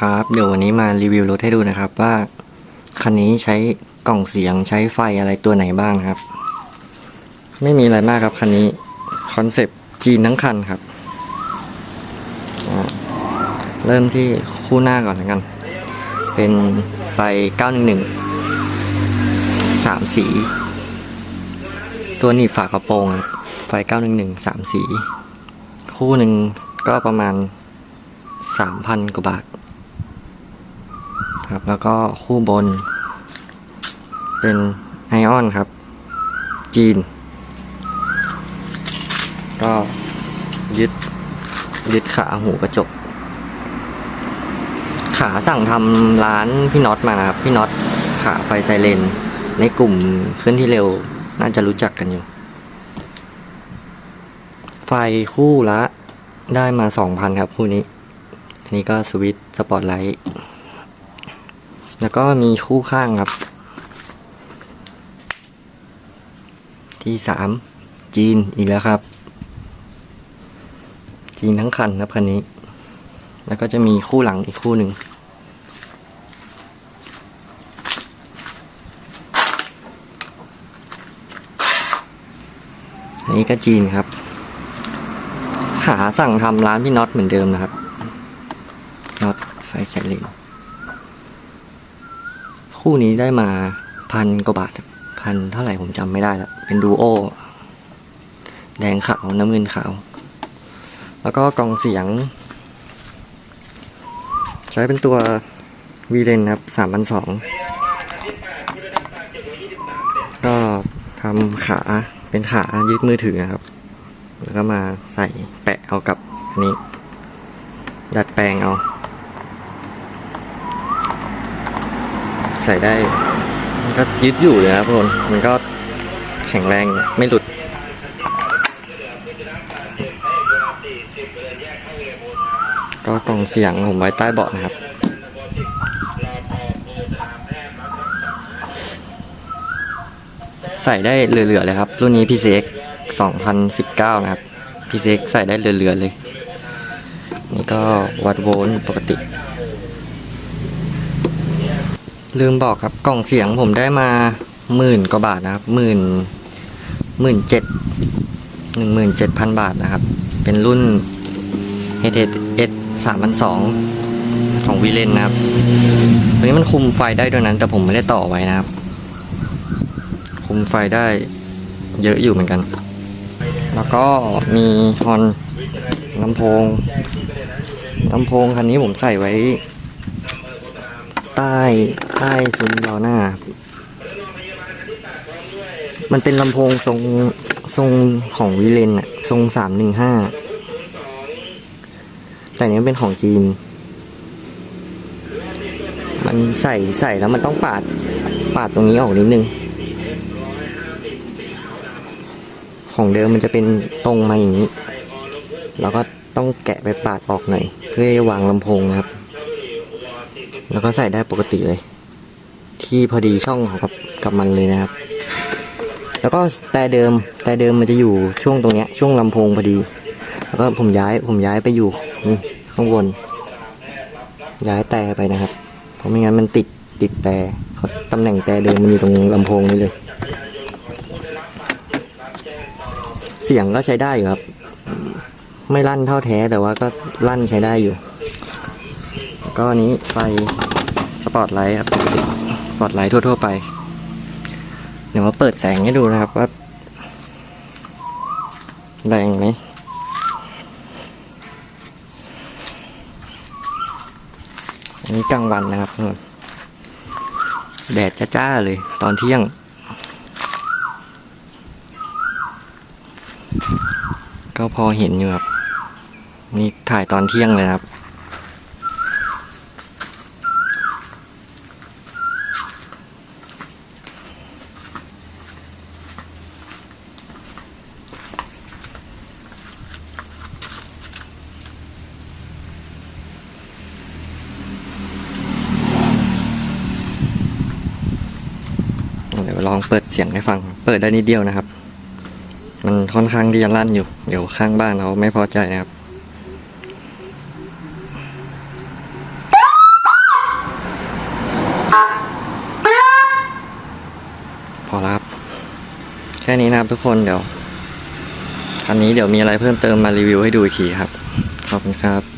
ครับเดี๋ยววันนี้มารีวิวรถให้ดูนะครับว่าคันนี้ใช้กล่องเสียงใช้ไฟอะไรตัวไหนบ้างครับ ไม่มีอะไรมากครับคันนี้คอนเซปต์จีนทั้งคันครับ เริ่มที่คู่หน้าก่อนแล้วกัน เป็นไฟ 911สามสี ตัวหนีบฝากระโปรงครับไฟ 911สามสี คู่หนึ่งก็ประมาณ 3,000 กว่าบาท ครับ แล้วก็คู่บน เป็นไอออนครับ จีน ก็ยึดยึดขาหูกระจก ขาสั่งทำร้านพี่น็อตมานะครับ พี่น็อตขาไฟไซเรนในกลุ่มเคลื่อนที่เร็วน่าจะรู้จักกันอยู่ ไฟคู่ละได้มาสองพันครับ คู่นี้ อันนี้ก็สวิตช์สปอตไลท์ แล้วก็มีคู่ข้างครับ ที่สามจีนอีกแล้วครับ จีนทั้งคันครับคันนี้ แล้วก็จะมีคู่หลังอีกคู่หนึ่งอันนี้ก็จีนครับ ขาสั่งทำร้านพี่น็อตเหมือนเดิมนะครับน็อตไฟไซเรน คู่นี้ได้มาพันกว่าบาทพันเท่าไหร่ผมจำไม่ได้แล้วเป็นดูโอแดงขาวน้ำเงินขาว แล้วก็กล่องเสียง ใช้เป็นตัววีเลนครับสามพันสองก็ทำขาเป็นขายึดมือถือนะครับ แล้วก็มาใส่แปะเอากับอันนี้ ดัดแปลงเอา ใส่ได้มันก็ยึดอยู่เลยนะครับทุกคนมันก็แข็งแรงไม่หลุดก็กล่องเสียงผมไว้ใต้เบาะนะครับ ใส่ได้เหลือๆเลยครับ รุ่นนี้ PCX 2019 นะครับ PCX ใส่ได้เหลือๆเลย นี่ก็วัดโวลต์ปกติ ลืมบอกครับกล่องเสียงผมได้มาหมื่นกว่าบาทนะครับหมื่นหมื่นเจ็ดหนึ่งหมื่นเจ็ดพันบาทนะครับ เป็นรุ่น h s S สามพันสองของวีเลนนะครับตัวนี้มันคุมไฟได้ด้วยนั้น แต่ผมไม่ได้ต่อไว้นะครับ คุมไฟได้เยอะอยู่เหมือนกัน แล้วก็มีฮอนลำโพงลำโพงคันนี้ผมใส่ไว้ ใต้ใต้ซุ้มล้อหน้า มันเป็นลำโพงทรงทรงของวิเลนอะทรงสามหนึ่งห้าแต่อันนี้มันเป็นของจีน มันใส่ใส่แล้วมันต้องปาดปาดตรงนี้ออกนิดนึง ของเดิมมันจะเป็นตรงมาอย่างนี้ แล้วก็ต้องแกะไปปาดออกหน่อย เพื่อวางลำโพงนะครับ แล้วก็ใส่ได้ปกติเลย ที่พอดีช่องของกับกับมันเลยนะครับ แล้วก็แต่เดิมแต่เดิมมันจะอยู่ช่วงตรงเนี้ยช่วงลำโพงพอดี แล้วก็ผมย้ายผมย้ายไปอยู่นี่ข้างบน ย้ายแต่ไปนะครับ เพราะไม่งั้นมันติดติดแต่เขาตำแหน่งแต่เดิมมันอยู่ตรงลำโพงนี้เลย เสียงก็ใช้ได้อยู่ครับ ไม่ลั่นเท่าแท้แต่ว่าก็ลั่นใช้ได้อยู่ ก็นี้ไฟสปอตไลท์ครับปกติสปอตไลท์ทั่ว ๆ ไป เดี๋ยวมาเปิดแสงให้ดูนะครับว่า แรงไหมอันนี้กลางวันนะครับแดดจ้าๆเลย ตอนเที่ยงก็พอเห็นอยู่ครับ นี่ถ่ายตอนเที่ยงเลยครับ องเปิดเสียงให้ฟัง เปิดได้นิดเดียวนะครับ มันค่อนข้างที่จะลั่นอยู่ เดี๋ยวข้างบ้านเขาไม่พอใจนะครับพอแล้วครับ แค่นี้นะครับทุกคนเดี๋ยวคันนี้เดี๋ยวมีอะไรเพิ่มเติมมารีวิวให้ดูอีกทีครับ ขอบคุณครับ